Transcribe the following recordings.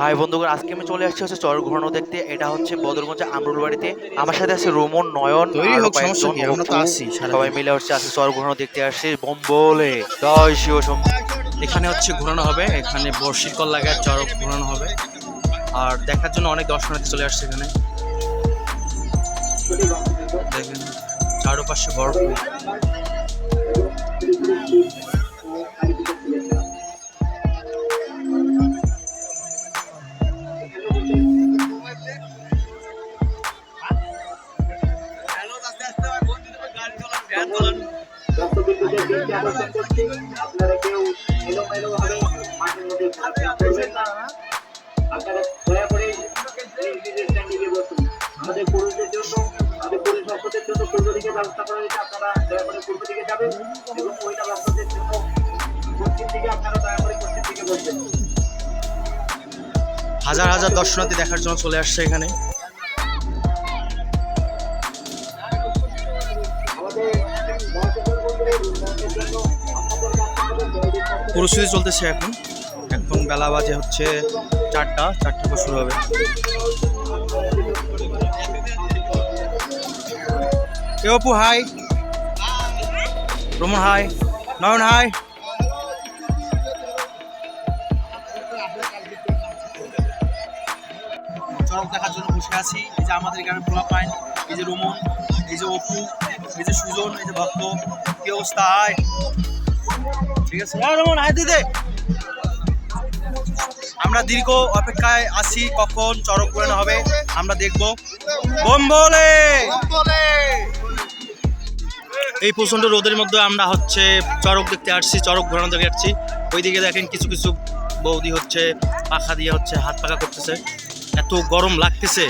High বন্ধুগণ আজকে আমি চলে আসছি হচ্ছে চর ঘোরানো দেখতে। এটা হচ্ছে বদরগঞ্জ আমরুল বাড়িতে আমার সাথে আছে রোমন নয়ন। সবাই মিলে হচ্ছে আজকে চর ঘোরানো দেখতে আসছি। বোম বলে জয় শিব এখানে হচ্ছে ঘোরানো হবে। এখানে বর্ষির কল লাগায় চড়ক ঘোরানো হবে। আর দেখার জন্য অনেক দর্শনার্থী চলে আসছে এখানে। দেখেন চারপাশে ভরপুর। আমাদের পুরুষদের আমাদের জন্য পূর্ব দিকে ব্যবস্থা আপনারা পূর্ব দিকে যাবেন এবং হাজার হাজার দর্শনার্থী দেখার জন্য চলে আসছে এখানে। প্রস্তুতি চলতেছে এখন। বেলা বাজে হচ্ছে চারটা চারটা পর শুরু হবে। এ Apu, hi. Roman, hi. Nayan, hi. Charak দেখার জন্য বসে আছি। এই যে আমাদের গ্রামের পোলা পাইন, এই যে রোমন, এই যে অপু, এই যে সুজন, এই যে ভক্ত। কি অবস্থা, হাই? ঠিক আছে? হ্যাঁ রোমন, হাই, দিদে। আমরা দীর্ঘ অপেক্ষায় আছি, কখন চড়ক ঘোরানো হবে, আমরা দেখব। বোম বলে এই প্রচণ্ড রোদের মধ্যে আমরা হচ্ছে চরক দেখতে আসছি চরক ঘোরানো দেখে আসছি। ওইদিকে দেখেন কিছু কিছু বৌদি হচ্ছে পাখা দিয়ে হচ্ছে হাত পাখা করতেছে। এত গরম লাগতেছে।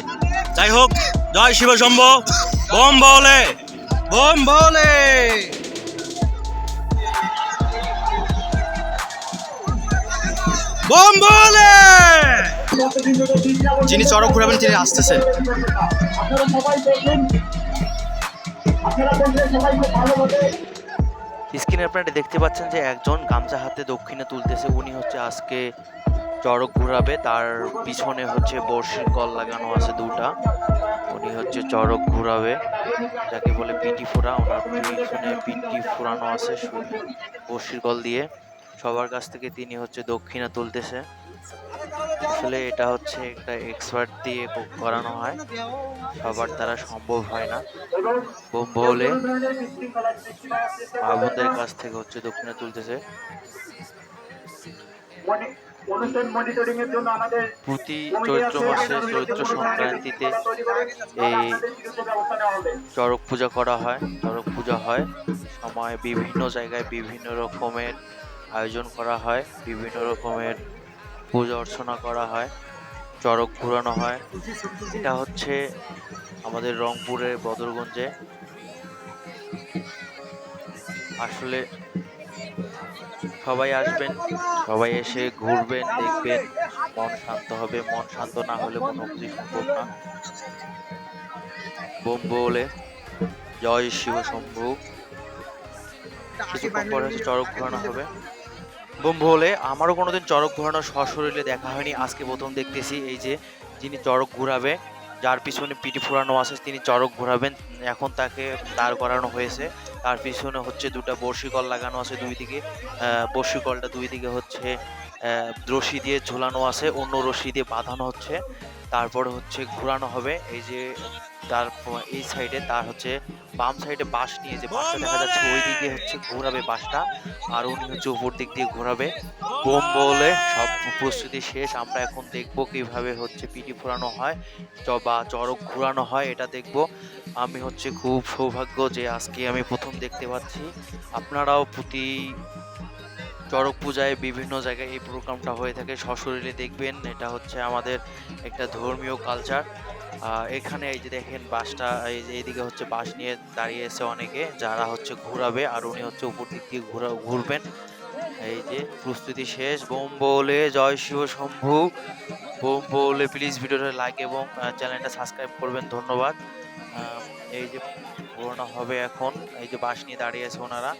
যাই হোক, জয় শিব শম্ভ বোম বলে বোম বলে বোম বলে যিনি চড়ক ঘুরাবেন তিনি আসতেছেন। আপনারা সবাই দেখবেন আপনারা বলবেন সবাইকে ভালোভাবে স্ক্রিনে আপনারা দেখতে পাচ্ছেন যে একজন গামছা হাতে দক্ষিণে তুলতেছে। উনি হচ্ছে আজকে চড়ক ঘুরাবে। তার পিছনে হচ্ছে বর্ষির কল লাগানো আছে দুটা। উনি হচ্ছে চড়ক ঘুরাবে। যাকে বলে পিটি ফোড়া। ওনার পিছনে পিটি ফোড়ানো আছে বর্ষির কল দিয়ে। সবার কাছ থেকে তিনি হচ্ছে দক্ষিণা তুলতেছে। আসলে এটা হচ্ছে একটা এক্সপার্ট দিয়ে করানো হয়। সবার দ্বারা সম্ভব হয় না। বোম বলে মা কাছ থেকে হচ্ছে দক্ষিণা তুলতেছে। প্রতি চৈত্র মাসে চৈত্র সংক্রান্তিতে এই চড়ক পূজা করা হয়। চড়ক পূজা হয়। সময় বিভিন্ন জায়গায় বিভিন্ন রকমের আয়োজন করা হয়, বিভিন্ন রকমের পূজা অর্চনা করা হয়, চড়ক ঘুরানো হয়। এটা হচ্ছে আমাদের রংপুরের বদরগঞ্জে। আসলে সবাই আসবেন, সবাই এসে ঘুরবেন, দেখবেন। মন শান্ত হবে, মন শান্ত না হলে কোনো কিছু সম্ভব না। বোম বলে, জয় শিব শম্ভু। কিছুক্ষণ পরে হচ্ছে চড়ক ঘোরানো হবে। বোম বলে আমারও কোনোদিন চড়ক ঘোরানো সশরীরে দেখা হয়নি। আজকে প্রথম দেখতেছি এই যে যিনি চড়ক ঘোরাবে, যার পিছনে পিটি ফুরানো আছে তিনি চড়ক ঘোরাবেন। এখন তাকে দাঁড় করানো হয়েছে। তার পিছনে হচ্ছে দুটো বর্ষিকল লাগানো আছে দুই দিকে। বর্ষিকলটা দুই দিকে হচ্ছে রশি দিয়ে ঝুলানো আছে, অন্য রশি দিয়ে বাঁধানো হচ্ছে। তারপরে হচ্ছে ঘোরানো হবে। এই যে তার এই সাইডে তার হচ্ছে বাম সাইডে বাঁশ নিয়ে যে বাঁশটা দেখা যাচ্ছে, ওই দিকে হচ্ছে ঘোরাবে বাঁশটা, আর উনি হচ্ছে উপর দিক দিয়ে ঘোরাবে। বোম বলে সব প্রস্তুতি শেষ, আমরা এখন দেখব কীভাবে হচ্ছে পিটি ফোরানো হয় বা চড়ক ঘোরানো হয়, এটা দেখব। আমি হচ্ছে খুব সৌভাগ্য যে আজকে আমি প্রথম দেখতে পাচ্ছি। আপনারাও প্রতি চড়ক পূজায় বিভিন্ন জায়গায় এই প্রোগ্রামটা হয়ে থাকে, সশরীরে দেখবেন, এটা হচ্ছে আমাদের একটা ধর্মীয় কালচার এখানে এই যে দেখেন বাসটা এইদিকে হচ্ছে বাস নিয়ে দাঁড়িয়েছে অনেকে, যারা হচ্ছে ঘোরাবে আর উনি হচ্ছে উপর দিক দিয়ে ঘোরা, ঘুরবেন। এই যে প্রস্তুতি শেষ, বোম বলে জয় শিব শম্ভু। বোম বলে প্লিজ ভিডিওটা লাইক এবং চ্যানেলটা সাবস্ক্রাইব করবেন, ধন্যবাদ। এই যে ঘোরানো হবে এখন, এই যে বাস নিয়ে দাঁড়িয়ে আছে ওনারা।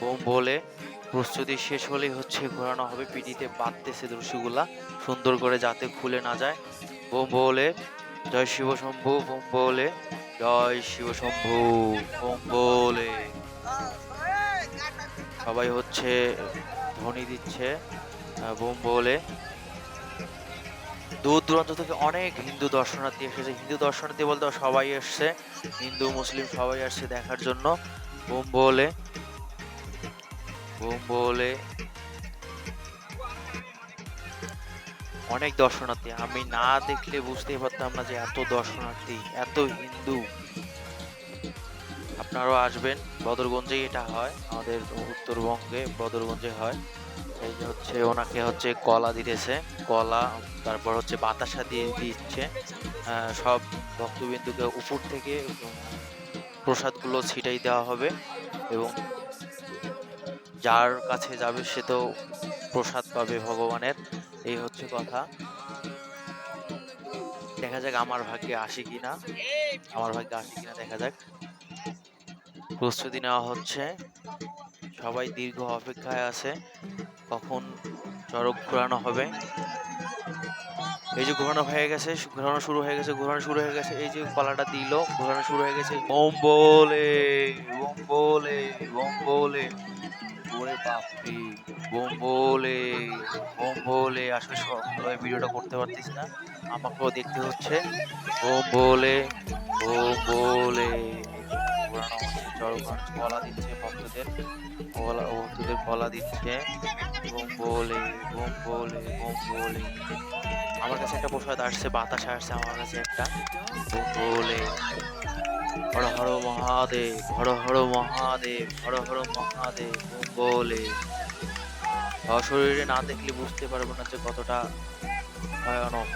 বোম বলে প্রস্তুতি শেষ হলেই হচ্ছে ঘোরানো হবে পিটিতে বাঁধতেছে রশিগুলা সুন্দর করে যাতে খুলে না যায়। বোম বলে জয় শিব শম্ভু বোম বলে। জয় শিব শম্ভু বোম বলে। সবাই হচ্ছে ধ্বনি দিচ্ছে বোম বলে। দূর দূরান্ত থেকে অনেক হিন্দু দর্শনার্থী এসেছে। হিন্দু দর্শনার্থী বলতে সবাই এসছে, হিন্দু, মুসলিম সবাই আসছে দেখার জন্য। বোম বলে বোম বলে। অনেক দর্শনার্থী। আমি না দেখলে বুঝতেই পারতাম না যে এত দর্শনার্থী, এত হিন্দু। আপনারাও আসবেন বদরগঞ্জে এটা হয়, আমাদের উত্তরবঙ্গে বদরগঞ্জে হয়। এই যে হচ্ছে, ওনাকে হচ্ছে কলা দিতেছে, কলা, তারপর হচ্ছে বাতাসা দিয়ে দিচ্ছে। সব ভক্তবিন্দুকে উপর থেকে প্রসাদগুলো ছিটাই দেওয়া হবে এবং যার কাছে যাবে সে তো প্রসাদ পাবে ভগবানের। এই হচ্ছে কথা। দেখা যাক আমার ভাগ্যে আসে কিনা। আমার ভাগ্যে আসে কিনা দেখা যাক। প্রস্তুতি নেওয়া হচ্ছে। সবাই দীর্ঘ অপেক্ষায় আছে। কখন চড়ক ঘোরানো হবে। এই যে ঘোরানো হয়ে গেছে ঘোরানো শুরু হয়ে গেছে ঘোরানো শুরু হয়ে গেছে। এই যে কলাটা দিল ঘোরানো শুরু হয়ে গেছে। ওম বলে ওম বলে ওম বলে। ওরে বাপরে। বোম বলে বোম বলে আসলে সবগুলো ভিডিওটা করতে পারতেছি না। আমাকেও দেখতে হচ্ছে। বোম বলে বোম বলে কলা দিচ্ছে ভক্তদের। কলা ভক্তদের কলা দিচ্ছে। বোম বলে বোম বলে বোম বলে আমার কাছে একটা প্রসাদ আসছে, বাতাস আসছে আমার কাছে একটা। বোম বলে হর হর মহাদেব, হর হর মহাদেব, হর হর মহাদেব বোম বলে সশরীরে না দেখলে বুঝতে পারব না যে কতটা ভয়ানক।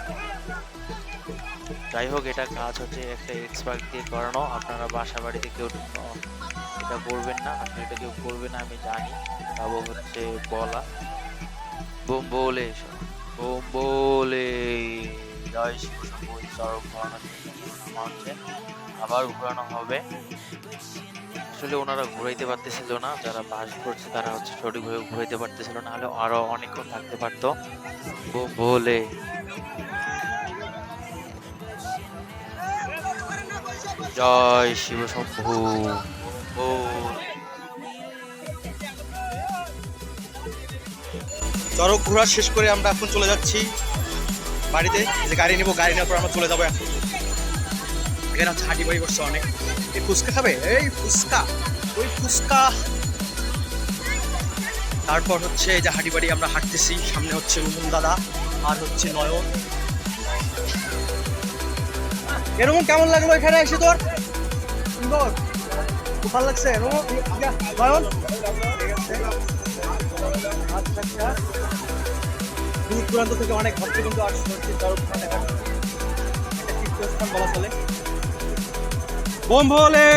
যাই হোক এটা কাজ হচ্ছে একটা এক্সপার্ট দিয়ে করানো। আপনারা বাসা বাড়িতে কেউ এটা করবেন না। আপনি এটা কেউ করবেন না, আমি জানি। তাবো হচ্ছে বলা। বোম বলে বোম বলে। জয় শিব চরক ঘোরানো আবার ঘোরানো হবে। আসলে ওনারা ঘুরাইতে পারতেছিল না, যারা বাস করছে তারা হচ্ছে সঠিকভাবে ঘুরাইতে পারতেছিল না হলে আরও অনেকক্ষণ থাকতে পারতো। বলে। জয় শিব শম্ভু। বোম চড়ক ঘোরা শেষ করে আমরা এখন চলে যাচ্ছি বাড়িতে। যে গাড়ি নেব, গাড়ি নেওয়ার পর আমরা চলে যাব এখন। এখানে হচ্ছে হাঁটি বাড়ি করছে অনেক। এই ফুচকা খাবে? এই ফুচকা ওই ফুচকা। তারপর হচ্ছে এই যে হাঁটি বাড়ি আমরা হাঁটতেছি সামনে হচ্ছে রুমন দাদা আর হচ্ছে নয়ন। এরকম কেমন লাগল এখানে এসে তোর? সুন্দর। খুব ভালো লাগছে। ইয়া, নয়ন? দূর দূরান্ত থেকে অনেক আসছে জন্য। এটা তীর্থস্থান বলা চলে? বোম ভোলে